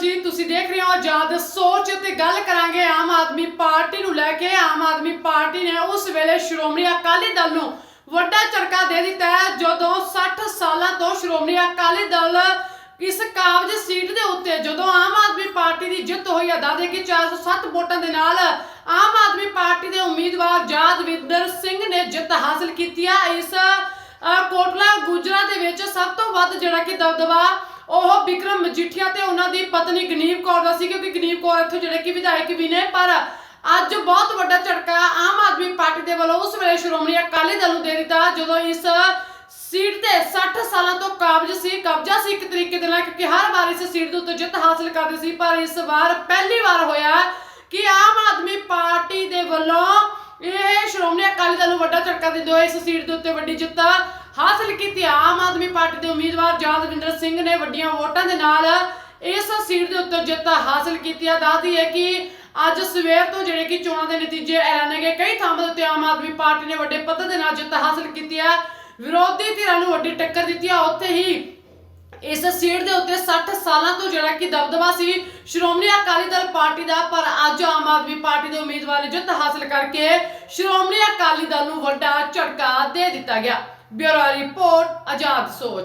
ਜੀ, ਤੁਸੀਂ ਦੇਖ ਰਹੇ ਹੋ ਆਜ਼ਾਦ ਸੋਚ ਤੇ ਗੱਲ ਕਰਾਂਗੇ ਆਮ ਆਦਮੀ ਪਾਰਟੀ ਨੂੰ ਲੈ ਕੇ। ਆਮ ਆਦਮੀ ਪਾਰਟੀ ਨੇ ਉਸ ਵੇਲੇ ਸ਼੍ਰੋਮਣੀ ਅਕਾਲੀ ਦਲ ਨੂੰ ਵੱਡਾ ਝਟਕਾ ਦੇ ਦਿੱਤਾ ਹੈ। ਜਦੋਂ 60 ਸਾਲਾਂ ਤੋਂ ਸ਼੍ਰੋਮਣੀ ਅਕਾਲੀ ਦਲ ਇਸ ਕਾਬਜ ਸੀਟ ਦੇ ਉੱਤੇ, ਜਦੋਂ ਆਮ ਆਦਮੀ ਪਾਰਟੀ ਦੀ ਜਿੱਤ ਹੋਈ ਹੈ ਦਾਦੇ ਕਿ 407 ਵੋਟਾਂ ਦੇ ਨਾਲ ਆਮ ਆਦਮੀ ਪਾਰਟੀ ਦੇ ਉਮੀਦਵਾਰ ਜਾਦਵਿੰਦਰ ਸਿੰਘ ਨੇ ਜਿੱਤ ਹਾਸਲ ਕੀਤੀ ਹੈ। ਇਸ ਕੋਟਲਾ ਗੁਜਰਾ ਦੇ ਵਿੱਚ ਸਭ ਤੋਂ ਵੱਧ ਜਿਹੜਾ ਕਿ ਦਬਦਬਾ ਉਹ ਵਿਕਰਮ ਮਜੀਠੀਆ ਤੇ ਉਹਨਾਂ ਦੀ ਪਤਨੀ ਗਨੀਵ ਕੌਰ ਦਾ ਸੀ, ਕਿਉਂਕਿ ਗਨੀਵ ਕੌਰ ਇੱਥੋਂ ਜਿਹੜੇ ਕਿ ਵਿਧਾਇਕ ਵੀ ਨੇ, ਪਰ ਅੱਜ ਬਹੁਤ ਵੱਡਾ ਝਟਕਾ ਆਮ ਆਦਮੀ ਪਾਰਟੀ ਦੇ ਵੱਲੋਂ ਉਸ ਵੇਲੇ ਸ਼੍ਰੋਮਣੀ ਅਕਾਲੀ ਦਲ ਨੂੰ ਦੇ ਦਿੱਤਾ, ਜਦੋਂ ਇਸ ਸੀਟ ਤੇ 60 ਸਾਲਾਂ ਤੋਂ ਕਾਬਜ ਸੀ, ਕਬਜ਼ਾ ਸੀ ਇੱਕ ਤਰੀਕੇ ਦੇ ਨਾਲ, ਕਿਉਂਕਿ ਹਰ ਵਾਰ ਇਸ ਸੀਟ ਦੇ ਉੱਤੇ ਜਿੱਤ ਹਾਸਲ ਕਰਦੇ ਸੀ, ਪਰ ਇਸ ਵਾਰ ਪਹਿਲੀ ਵਾਰ ਹੋਇਆ ਕਿ ਆਮ ਆਦਮੀ ਪਾਰਟੀ ਦੇ ਵੱਲੋਂ ਸ਼੍ਰੋਮਣੀ ਅਕਾਲੀ ਦਲ ਨੂੰ ਵੱਡਾ ਝਟਕਾ ਦਿੰਦੇ ਹੋਏ ਇਸ ਸੀਟ ਦੇ ਉੱਤੇ ਵੱਡੀ ਜਿੱਤ ਹਾਸਲ ਕੀਤੀ। ਆਮ ਆਦਮੀ ਪਾਰਟੀ ਦੇ ਉਮੀਦਵਾਰ ਜਾਦਵਿੰਦਰ ਸਿੰਘ ਨੇ ਵੱਡੀਆਂ ਵੋਟਾਂ ਦੇ ਨਾਲ ਇਸ ਸੀਟ ਦੇ ਉੱਤੇ ਜਿੱਤ ਹਾਸਲ ਕੀਤੀ ਹੈ ਦੱਸਦੀ ਹੈ ਕਿ ਅੱਜ ਸਵੇਰ ਤੋਂ ਜਿਹੜੇ ਕਿ ਚੋਣਾਂ ਦੇ ਨਤੀਜੇ ਐਲਾਨੇ ਗਏ ਕਈ ਥਾਵਾਂ ਦੇ ਉੱਤੇ ਆਮ ਆਦਮੀ ਪਾਰਟੀ ਨੇ ਵੱਡੇ ਪੱਧਰ ਦੇ ਨਾਲ ਜਿੱਤ ਹਾਸਲ ਕੀਤੀ ਹੈ ਵਿਰੋਧੀ ਧਿਰਾਂ ਨੂੰ ਵੱਡੀ ਟੱਕਰ ਦਿੱਤੀ ਹੈ ਉੱਥੇ ਹੀ ਇਸ ਸੀਟ ਦੇ ਉੱਤੇ 60 ਸਾਲਾਂ ਤੋਂ ਜਿਹੜਾ ਕਿ ਦਬਦਬਾ ਸੀ, ਸ਼੍ਰੋਮਣੀ ਅਕਾਲੀ ਦਲ ਪਾਰਟੀ ਦਾ, ਪਰ ਅੱਜ ਆਮ ਆਦਮੀ ਪਾਰਟੀ ਦੇ ਉਮੀਦਵਾਰ ਨੇ ਜਿੱਤ ਹਾਸਲ ਕਰਕੇ ਸ਼੍ਰੋਮਣੀ ਅਕਾਲੀ ਦਲ ਨੂੰ ਵੱਡਾ ਝਟਕਾ ਦੇ ਦਿੱਤਾ ਗਿਆ। ਬਿਊਰੋ ਰਿਪੋਰਟ, ਆਜ਼ਾਦ ਸੋਚ।